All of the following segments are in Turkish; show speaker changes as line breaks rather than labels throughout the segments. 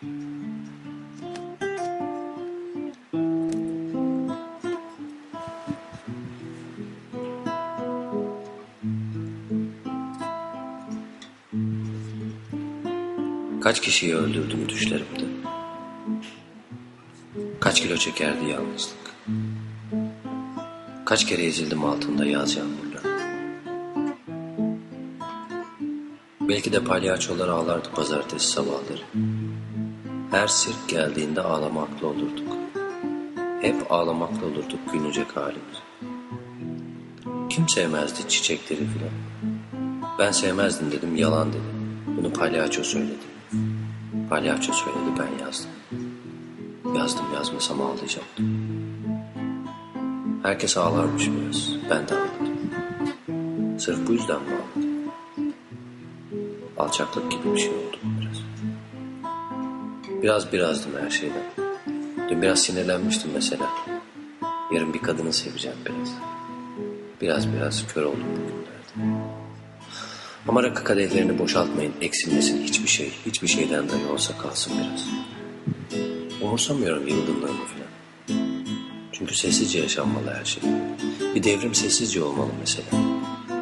Kaç kişiyi öldürdüm düşlerimde. Kaç kilo çekerdi yalnızlık. Kaç kere ezildim altında yaz yağmurla. Belki de palyaçolar ağlardı pazartesi sabahları. Her sirk geldiğinde ağlamaklı olurduk. Hep ağlamaklı olurduk günecek halimiz. Kim sevmezdi çiçekleri filan. Ben sevmezdim dedim yalan dedi. Bunu palyaço söyledi. Palyaço söyledi ben yazdım. Yazdım yazmasam ağlayacaktım. Herkes ağlarmış biraz. Ben de ağladım. Sırf bu yüzden mi ağladım? Alçaklık gibi bir şey oldu biraz. Biraz birazdım her şeyden. Dün biraz sinirlenmiştim mesela. Yarın bir kadını seveceğim biraz. Biraz biraz kör oldum bugünlerde. Ama rakı kadehlerini boşaltmayın. Eksilmesin hiçbir şey. Hiçbir şeyden dahi olsa kalsın biraz. Umursamıyorum yıldınlığımı falan. Çünkü sessizce yaşanmalı her şey. Bir devrim sessizce olmalı mesela.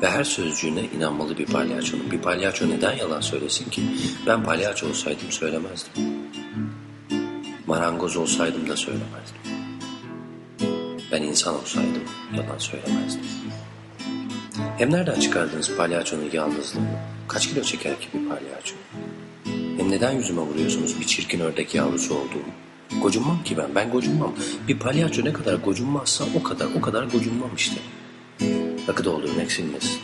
Ve her sözcüğüne inanmalı bir palyaçonun. Bir palyaço neden yalan söylesin ki? Ben palyaço olsaydım söylemezdim. Marangoz olsaydım da söylemezdim. Ben insan olsaydım yalan söylemezdim. Hem nereden çıkardınız palyaçonun yalnızlığını? Kaç kilo çeker ki bir palyaço? Hem neden yüzüme vuruyorsunuz bir çirkin ördek yavrusu olduğumu? Gocunmam ki ben, ben gocunmam. Bir palyaço ne kadar gocunmazsa o kadar, o kadar gocunmam işte. Rakı doldurun eksilmesin.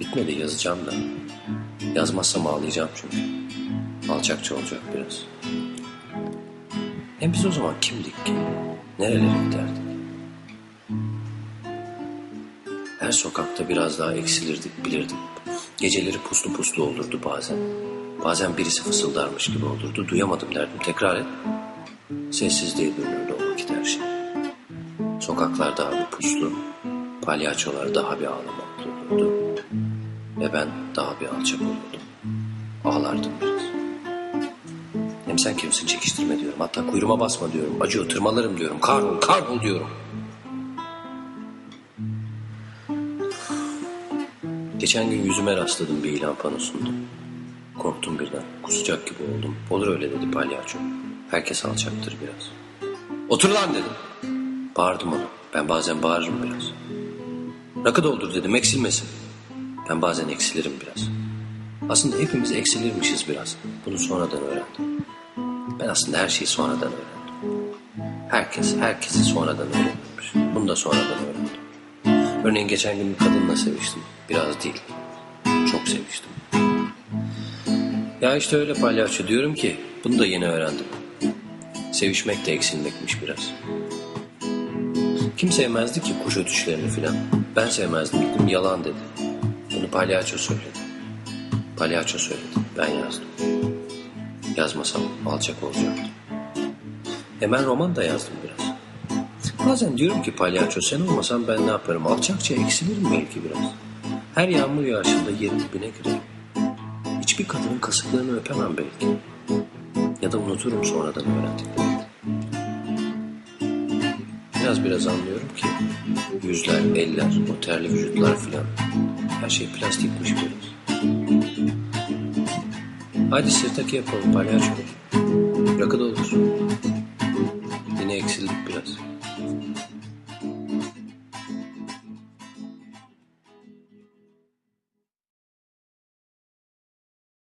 Bitmedi yazacağım da. Yazmazsam ağlayacağım çünkü. Alçakça olacak biraz. Hem biz o zaman kimdik ki? Nerelere giderdik? Her sokakta biraz daha eksilirdik bilirdim. Geceleri puslu puslu olurdu bazen. Bazen birisi fısıldarmış gibi olurdu. Duyamadım derdim. Tekrar et. Sessizliğe dönürdü o vakit her şey. Sokaklar daha bir puslu. Palyaçolar daha bir ağlamaklı olurdu. Ve ben daha bir alçak olurdum. Ağlardım biraz. Sen kimsin çekiştirme diyorum. Hatta kuyruğuma basma diyorum. Acıyor tırmalarım diyorum. Kahrol kahrol diyorum. Geçen gün yüzüme rastladım bir ilan panosunda. Korktum birden. Kusacak gibi oldum. Olur öyle dedi palyaço. Herkes alçaktır biraz. Otur lan dedim. Bağırdım ona. Ben bazen bağırırım biraz. Rakı doldur dedim eksilmesin. Ben bazen eksilirim biraz. Aslında hepimiz eksilirmişiz biraz. Bunu sonradan öğrendim. Aslında her şeyi sonradan öğrendim. Herkes, herkesi sonradan öğrenmiş. Bunu da sonradan öğrendim. Örneğin geçen gün bir kadınla seviştim. Biraz değil. Çok seviştim. Ya işte öyle palyaço diyorum ki bunu da yeni öğrendim. Sevişmek de eksilmekmiş biraz. Kim sevmezdi ki kuş ötüşlerini filan? Ben sevmezdim dedim yalan dedi. Bunu palyaço söyledi. Palyaço söyledi. Ben yazdım. Yazmasam alçak olacaktım. Hemen roman da yazdım biraz. Bazen diyorum ki palyaço sen olmasan ben ne yaparım? Alçakça eksilirim belki biraz. Her yağmur yağışında yerin dibine girerim. Hiçbir kadının kasıklarını öpemem belki. Ya da unuturum sonradan öğrendiklerimi. Biraz biraz anlıyorum ki yüzler, eller, o terli vücutlar filan her şey plastikmiş biraz. Hadi sırtaki yapalım palyaço. Rakı da olur.